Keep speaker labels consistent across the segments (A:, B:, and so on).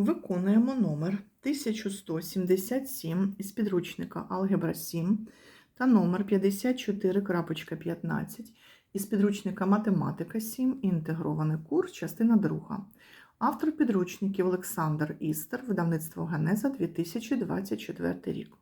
A: Виконуємо номер 1177 із підручника Алгебра 7 та номер 54.15 із підручника Математика 7. Інтегрований курс, частина 2. Автор підручників Олександр Істер, видавництво Генеза 2024 рік.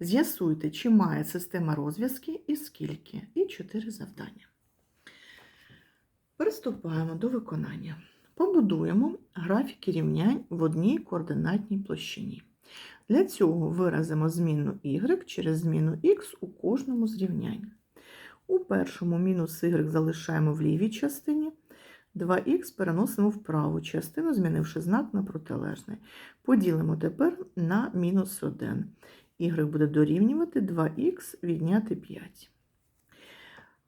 A: З'ясуйте, чи має система розв'язки і скільки. І 4 завдання. Приступаємо до виконання. Побудуємо графіки рівнянь в одній координатній площині. Для цього виразимо зміну y через зміну x у кожному з рівнянь. У першому мінус y залишаємо в лівій частині, 2х переносимо в праву частину, змінивши знак на протилежний. Поділимо тепер на мінус 1. y буде дорівнювати 2х відняти 5.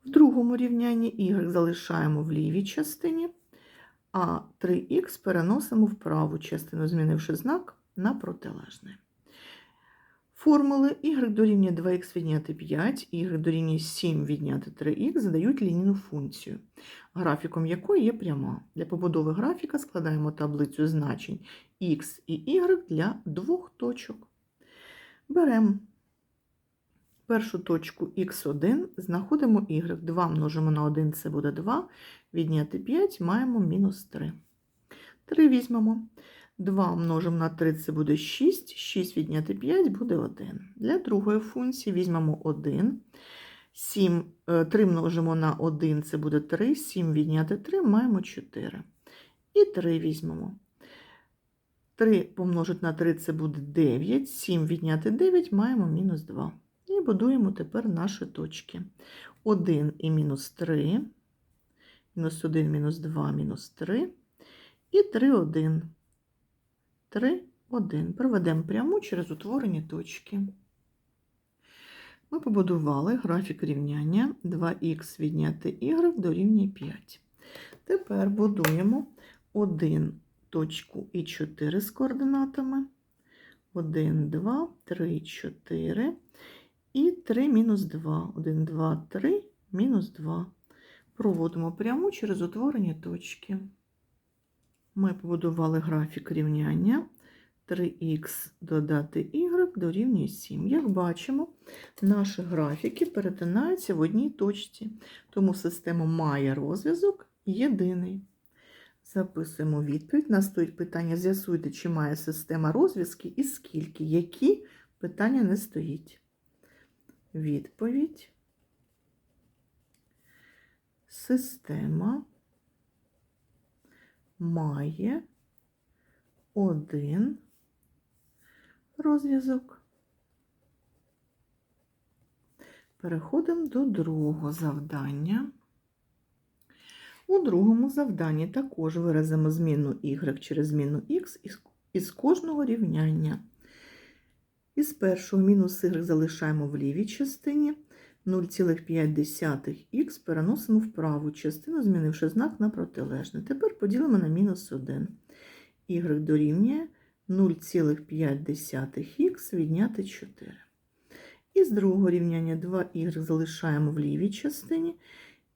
A: В другому рівнянні y залишаємо в лівій частині, а 3х переносимо в праву частину, змінивши знак на протилежний. Формули y дорівнює 2х відняти 5, y дорівнює 7 відняти 3х задають лінійну функцію, графіком якої є пряма. Для побудови графіка складаємо таблицю значень x і y для двох точок. Беремо першу точку х1, знаходимо y, 2 множимо на 1, це буде 2, відняти 5, маємо мінус 3. 3 візьмемо. 2 множимо на 3, це буде 6, 6 відняти 5 буде 1. Для другої функції візьмемо 1. 7, 3 множимо на 1, це буде 3, 7 відняти 3, маємо 4. І 3 візьмемо. 3 помножити на 3 це буде 9, 7 відняти 9 маємо мінус 2. І будуємо тепер наші точки. 1 і мінус 3, мінус 1, мінус 2, мінус 3. І 3, 1. 3, 1. Проведемо пряму через утворені точки. Ми побудували графік рівняння 2х відняти y дорівнює 5. Тепер будуємо 1 точку і 4 з координатами. 1, 2, 3, 4. І 3 мінус 2. 1, 2, 3, мінус 2. Проводимо пряму через утворені точки. Ми побудували графік рівняння 3х додати y дорівнює 7. Як бачимо, наші графіки перетинаються в одній точці, тому система має розв'язок єдиний. Записуємо відповідь. Нас стоїть питання: з'ясуйте, чи має система розв'язки і скільки, які питання не стоїть. Відповідь. Система має один розв'язок. Переходимо до другого завдання. У другому завданні також виразимо зміну y через зміну x із кожного рівняння. Із першого мінус y залишаємо в лівій частині. 0,5х переносимо в праву частину, змінивши знак на протилежний. Тепер поділимо на мінус 1. y дорівнює 0,5х відняти 4. Із другого рівняння 2y залишаємо в лівій частині.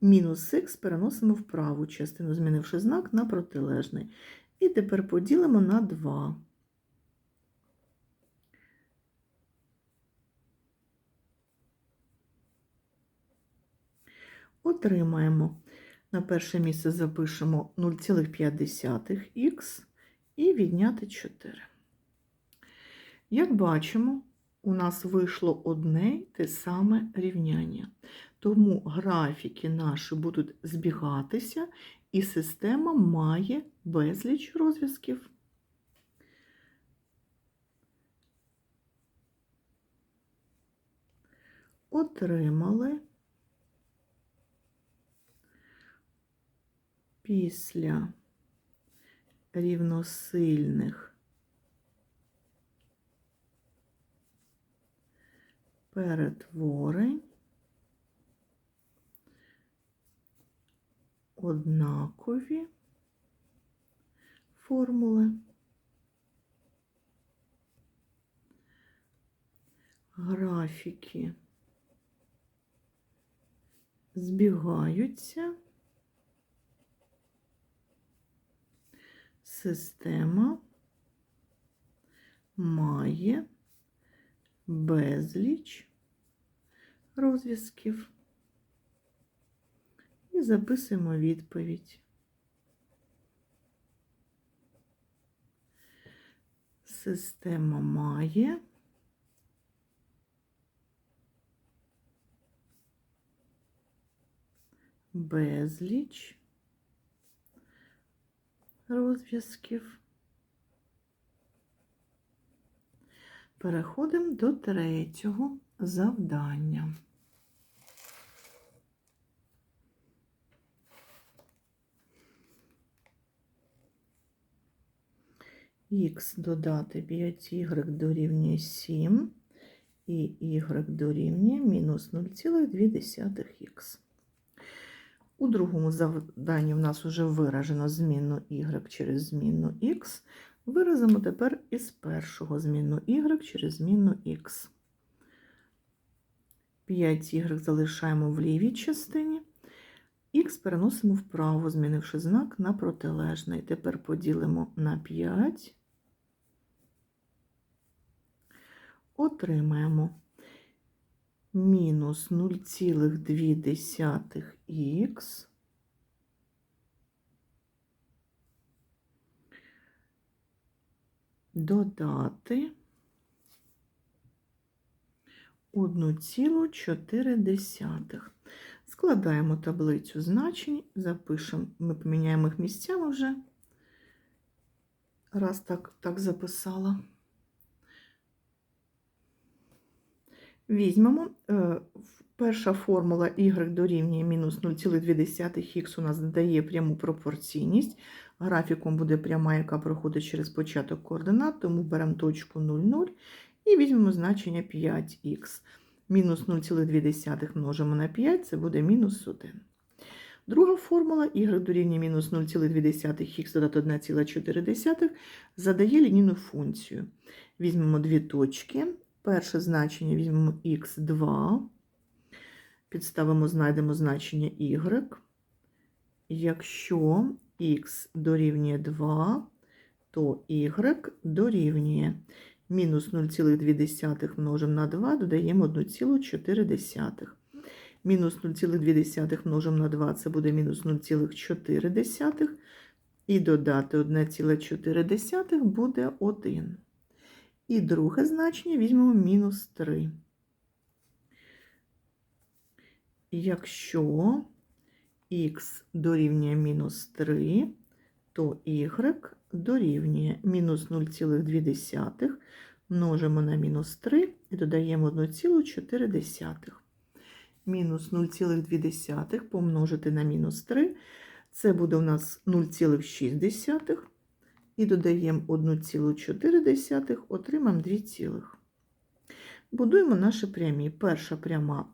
A: Мінус х переносимо в праву частину, змінивши знак на протилежний. І тепер поділимо на 2. Отримаємо. На перше місце запишемо 0,5х і відняти 4. Як бачимо, у нас вийшло одне те саме рівняння. Тому графіки наші будуть збігатися, і система має безліч розв'язків. Отримали після рівносильних перетворень однакові формули. Графіки збігаються. Система має безліч розв'язків. І записуємо відповідь. Система має безліч розв'язків. Переходимо до третього завдання. Х додати 5y дорівнює 7 і y дорівнює мінус 0,2х. У другому завданні в нас вже виражено змінну y через змінну x. Виразимо тепер із першого змінну y через змінну x. 5y залишаємо в лівій частині. Х переносимо вправо, змінивши знак на протилежний. Тепер поділимо на 5. Отримаємо мінус 0,2х додати 1,4. Складаємо таблицю значень, запишемо, ми поміняємо їх місцями вже, раз так, так записала. Візьмемо, е, перша формула y дорівнює мінус 0,2х у нас дає пряму пропорційність. Графіком буде пряма, яка проходить через початок координат, тому беремо точку 0,0 і візьмемо значення 5х. Мінус 0,2 множимо на 5, це буде мінус 1. Друга формула y дорівнює мінус 0,2х додати 1,4 задає лінійну функцію. Візьмемо дві точки. Перше значення візьмемо х2, підставимо, знайдемо значення y. Якщо х дорівнює 2, то y дорівнює мінус 0,2 множимо на 2, додаємо 1,4. Мінус 0,2 множимо на 2, це буде мінус 0,4. І додати 1,4 буде 1. І друге значення візьмемо мінус 3. Якщо х дорівнює мінус 3, то y дорівнює мінус 0,2 множимо на мінус 3 і додаємо 1,4. Мінус 0,2 помножити на мінус 3, це буде у нас 0,6 і додаємо 1,4, отримаємо 2 цілих. Будуємо наші прямі. Перша пряма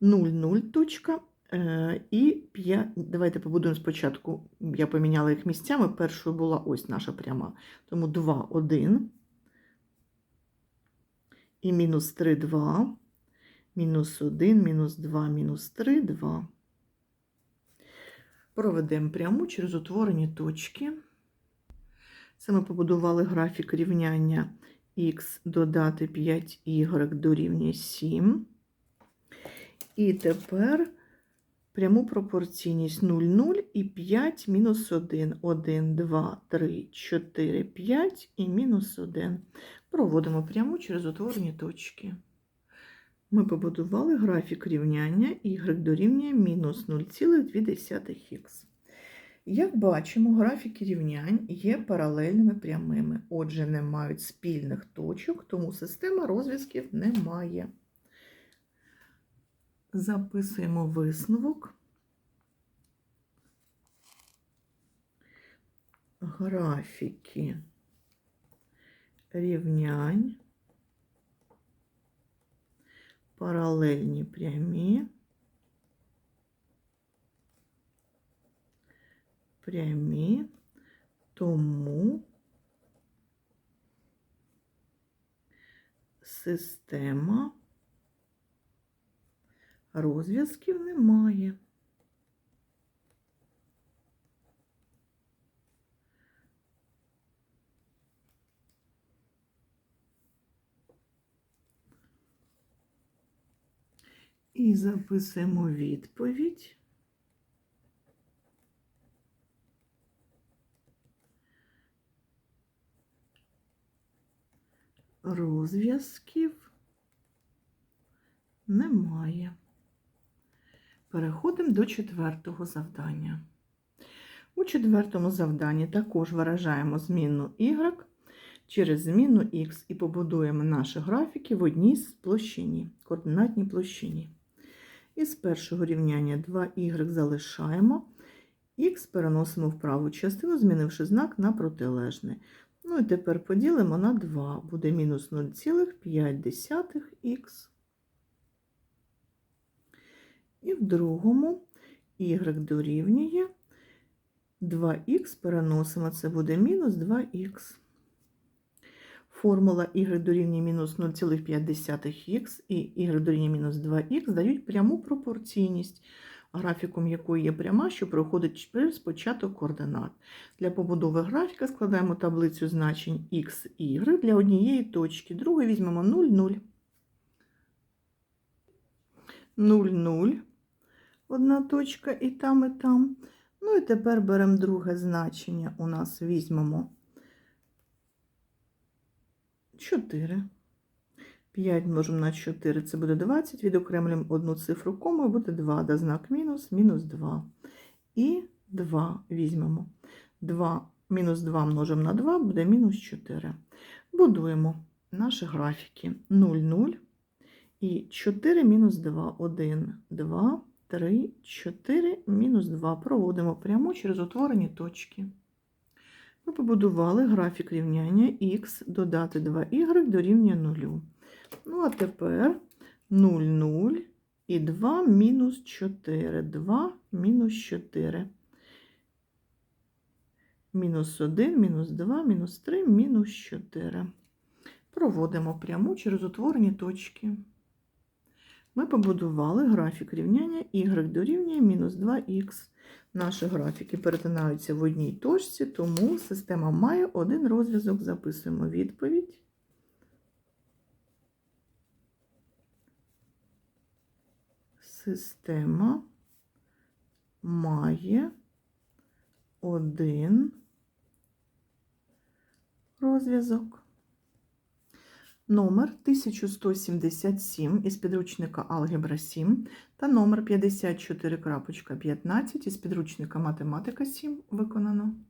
A: 0, 0 точка. е, І 5. Давайте побудуємо спочатку. Я поміняла їх місцями. Першою була ось наша пряма. Тому 2, 1. І мінус 3, 2. Мінус 1, мінус 2, мінус 3, 2. Проведемо пряму через утворені точки. Це ми побудували графік рівняння х додати 5y дорівнює 7. І тепер пряму пропорційність 0, 0 і 5 мінус 1. 1, 2, 3, 4, 5 і мінус 1. Проводимо пряму через утворені точки. Ми побудували графік рівняння y дорівнює мінус 0,2х. Як бачимо, графіки рівнянь є паралельними прямими, отже, не мають спільних точок, тому система розв'язків не має. Записуємо висновок. Графіки рівнянь, паралельні прямі. прямі, тому система розв'язків немає. І записуємо відповідь. Розв'язків немає. Переходимо до четвертого завдання. У четвертому завданні також виражаємо змінну y через зміну x і побудуємо наші графіки в одній з площині, координатній площині. Із першого рівняння 2y залишаємо, х переносимо в праву частину, змінивши знак на протилежний. Ну і тепер поділимо на 2, буде мінус 0,5х. І в другому y дорівнює 2х переносимо, це буде мінус 2х. Формула y дорівнює мінус 0,5х і y дорівнює мінус 2х дають пряму пропорційність, графіком якої є пряма, що проходить через початок координат. Для побудови графіка складаємо таблицю значень x, y для однієї точки. Другу візьмемо 0, 0. 0, 0. Одна точка і там, і там. Ну і тепер беремо друге значення. У нас візьмемо 4. 5 множимо на 4, це буде 20. Відокремлюємо одну цифру кому, буде 2, да знак мінус, мінус 2. І 2 візьмемо. 2, мінус 2 множимо на 2, буде мінус 4. Будуємо наші графіки 0, 0 і 4 мінус 2, 1, 2, 3, 4, мінус 2. Проводимо прямо через утворені точки. Ми побудували графік рівняння х додати 2y дорівнює 0. Ну, а тепер 0, 0 і 2 мінус 4. 2 мінус 4. Мінус 1, мінус 2, мінус 3, мінус 4. Проводимо пряму через утворені точки. Ми побудували графік рівняння y дорівнює мінус 2х. Наші графіки перетинаються в одній точці, тому система має один розв'язок. Записуємо відповідь. Система має один розв'язок. Номер 1177 із підручника Алгебра 7 та номер 54.15 із підручника Математика 7 виконано.